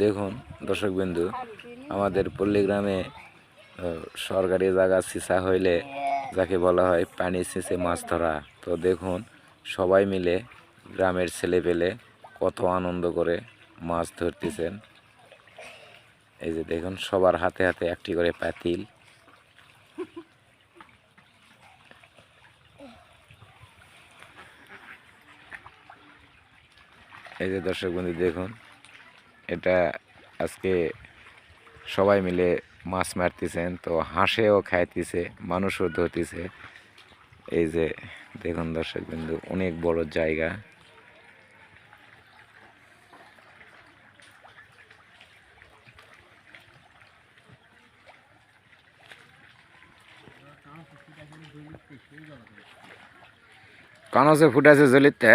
দেখুন দর্শকবিন্দু আমাদের পল্লীগ্রামে আহ, সরকারি জায়গা সিসা হইলে যাকে বলা হয় পানি সিঁচে মাছ ধরা। তো দেখুন সবাই মিলে গ্রামের ছেলে পেলে কত আনন্দ করে মাছ ধরতেছেন। এই যে দেখুন সবার হাতে হাতে একটি করে পাতিল। এই যে দর্শক বন্ধু দেখুন এটা আজকে সবাই মিলে মাছ মারতেছেন, তো হাঁসেও খাইতেছে, মানুষও ধরতেছে। এই যে দেখুন দর্শক বিন্দু, অনেক বড় জায়গা। কানসে ফুটাছে জলিতে